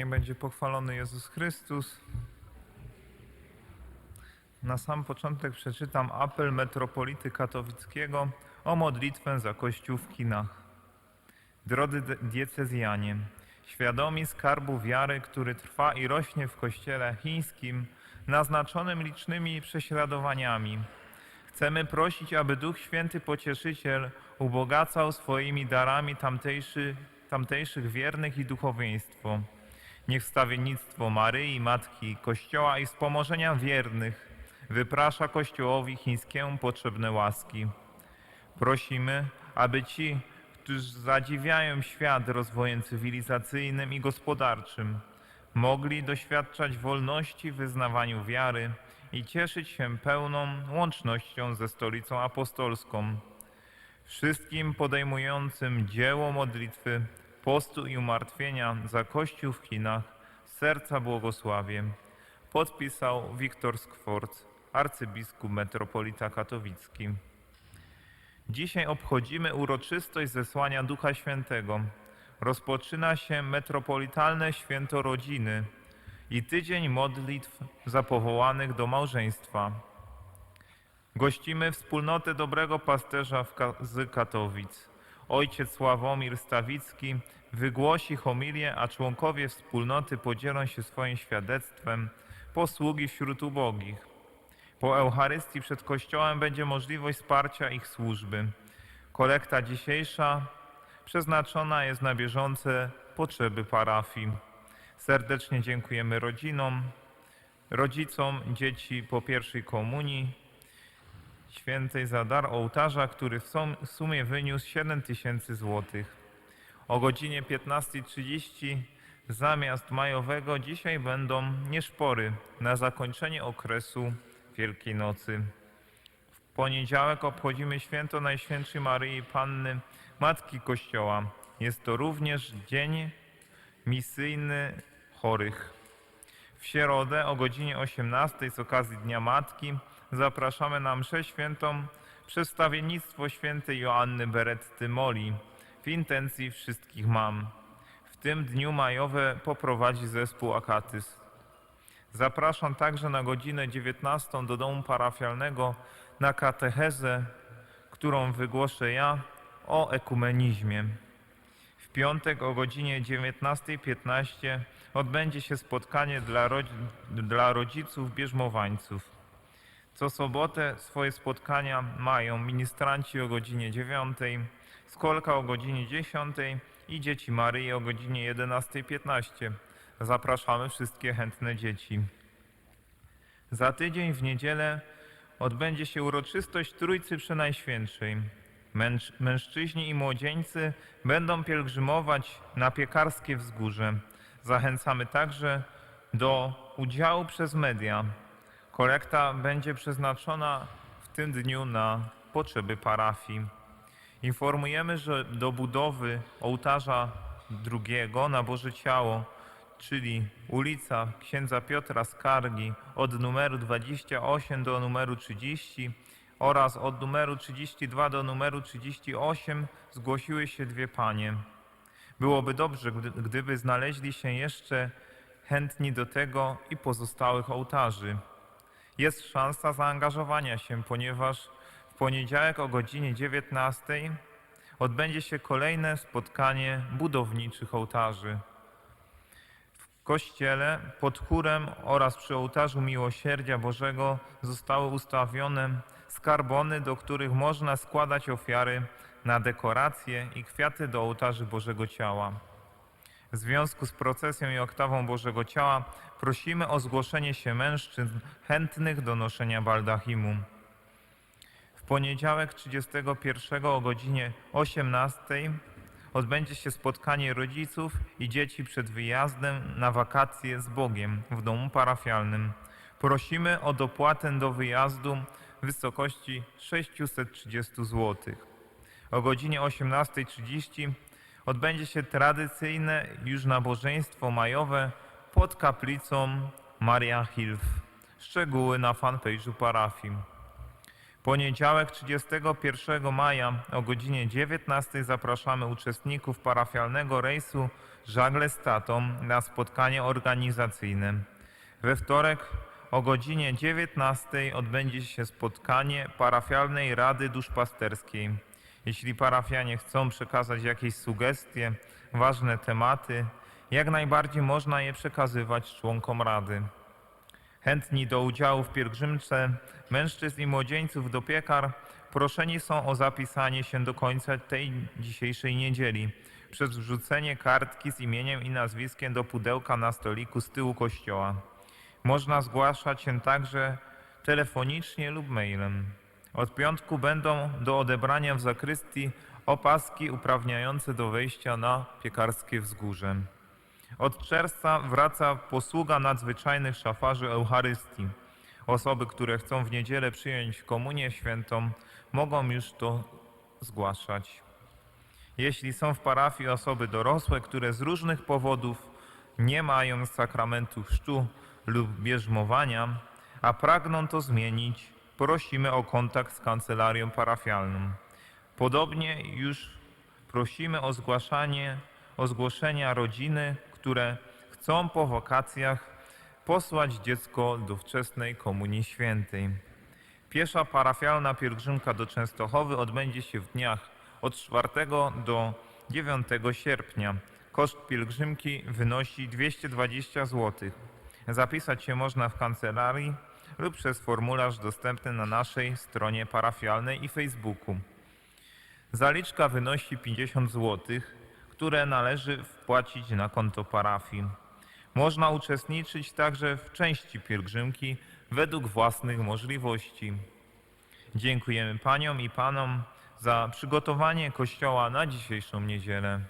Niech będzie pochwalony Jezus Chrystus. Na sam początek przeczytam apel metropolity katowickiego o modlitwę za Kościół w Chinach. Drodzy diecezjanie, świadomi skarbu wiary, który trwa i rośnie w Kościele chińskim, naznaczonym licznymi prześladowaniami, chcemy prosić, aby Duch Święty Pocieszyciel ubogacał swoimi darami tamtejszy, tamtejszych wiernych i duchowieństwo. Niech wstawiennictwo Maryi, Matki Kościoła i wspomożenia wiernych wyprasza Kościołowi chińskiemu potrzebne łaski. Prosimy, aby ci, którzy zadziwiają świat rozwojem cywilizacyjnym i gospodarczym, mogli doświadczać wolności w wyznawaniu wiary i cieszyć się pełną łącznością ze Stolicą Apostolską. Wszystkim podejmującym dzieło modlitwy, postu i umartwienia za Kościół w Chinach serca błogosławię. Podpisał Wiktor Skworc, arcybiskup metropolita katowicki. Dzisiaj obchodzimy uroczystość zesłania Ducha Świętego. Rozpoczyna się metropolitalne święto rodziny i tydzień modlitw za powołanych do małżeństwa. Gościmy wspólnotę dobrego pasterza z Katowic. Ojciec Sławomir Stawicki wygłosi homilię, a członkowie wspólnoty podzielą się swoim świadectwem posługi wśród ubogich. Po Eucharystii przed Kościołem będzie możliwość wsparcia ich służby. Kolekta dzisiejsza przeznaczona jest na bieżące potrzeby parafii. Serdecznie dziękujemy rodzinom, rodzicom dzieci po pierwszej komunii świętej za dar ołtarza, który w sum- w sumie wyniósł 7 tysięcy złotych. O godzinie 15.30 zamiast majowego dzisiaj będą nieszpory na zakończenie okresu Wielkiej Nocy. W poniedziałek obchodzimy święto Najświętszej Maryi Panny, Matki Kościoła. Jest to również dzień misyjny chorych. W środę o godzinie 18 z okazji Dnia Matki zapraszamy na mszę świętą przedstawiennictwo świętej Joanny Beretty Moli w intencji wszystkich mam. W tym dniu majowe poprowadzi zespół Akatys. Zapraszam także na godzinę 19 do domu parafialnego na katechezę, którą wygłoszę ja o ekumenizmie. W piątek o godzinie 19.15 odbędzie się spotkanie dla, rodz- dla rodziców bierzmowańców. Co sobotę swoje spotkania mają ministranci o godzinie 9, Skolka o godzinie 10 i Dzieci Maryi o godzinie 11.15. Zapraszamy wszystkie chętne dzieci. Za tydzień w niedzielę odbędzie się uroczystość Trójcy Przenajświętszej. Męż, mężczyźni i młodzieńcy będą pielgrzymować na piekarskie wzgórze. Zachęcamy także do udziału przez media. Kolekta będzie przeznaczona w tym dniu na potrzeby parafii. Informujemy, że do budowy ołtarza drugiego na Boże Ciało, czyli ulica księdza Piotra Skargi od numeru 28 do numeru 30 oraz od numeru 32 do numeru 38 zgłosiły się dwie panie. Byłoby dobrze, gdy, gdyby znaleźli się jeszcze chętni do tego i pozostałych ołtarzy. Jest szansa zaangażowania się, ponieważ w poniedziałek o godzinie 19 odbędzie się kolejne spotkanie budowniczych ołtarzy. W kościele pod chórem oraz przy ołtarzu Miłosierdzia Bożego zostały ustawione skarbony, do których można składać ofiary na dekoracje i kwiaty do ołtarzy Bożego Ciała. W związku z procesją i oktawą Bożego Ciała prosimy o zgłoszenie się mężczyzn chętnych do noszenia baldachimu. W poniedziałek 31 o godzinie 18 odbędzie się spotkanie rodziców i dzieci przed wyjazdem na wakacje z Bogiem w domu parafialnym. Prosimy o dopłatę do wyjazdu w wysokości 630 zł. O godzinie 18.30 odbędzie się tradycyjne już nabożeństwo majowe pod kaplicą Maria Hilf. Szczegóły na fanpage'u parafii. Poniedziałek 31 maja o godzinie 19 zapraszamy uczestników parafialnego rejsu Żagle z Tatą na spotkanie organizacyjne. We wtorek o godzinie 19 odbędzie się spotkanie parafialnej Rady Duszpasterskiej. Jeśli parafianie chcą przekazać jakieś sugestie, ważne tematy, jak najbardziej można je przekazywać członkom Rady. Chętni do udziału w pielgrzymce mężczyzn i młodzieńców do piekar proszeni są o zapisanie się do końca tej dzisiejszej niedzieli przez wrzucenie kartki z imieniem i nazwiskiem do pudełka na stoliku z tyłu kościoła. Można zgłaszać się także telefonicznie lub mailem. Od piątku będą do odebrania w zakrystii opaski uprawniające do wejścia na piekarskie wzgórze. Od czerwca wraca posługa nadzwyczajnych szafarzy Eucharystii. Osoby, które chcą w niedzielę przyjąć komunię świętą, mogą już to zgłaszać. Jeśli są w parafii osoby dorosłe, które z różnych powodów nie mają sakramentu chrztu lub bierzmowania, a pragną to zmienić, prosimy o kontakt z kancelarią parafialną. Podobnie już prosimy o zgłaszanie, o zgłoszenia rodziny, które chcą po wakacjach posłać dziecko do wczesnej Komunii Świętej. Piesza parafialna pielgrzymka do Częstochowy odbędzie się w dniach od 4 do 9 sierpnia. Koszt pielgrzymki wynosi 220 zł. Zapisać się można w kancelarii lub przez formularz dostępny na naszej stronie parafialnej i Facebooku. Zaliczka wynosi 50 zł, które należy wpłacić na konto parafii. Można uczestniczyć także w części pielgrzymki według własnych możliwości. Dziękujemy Paniom i Panom za przygotowanie kościoła na dzisiejszą niedzielę.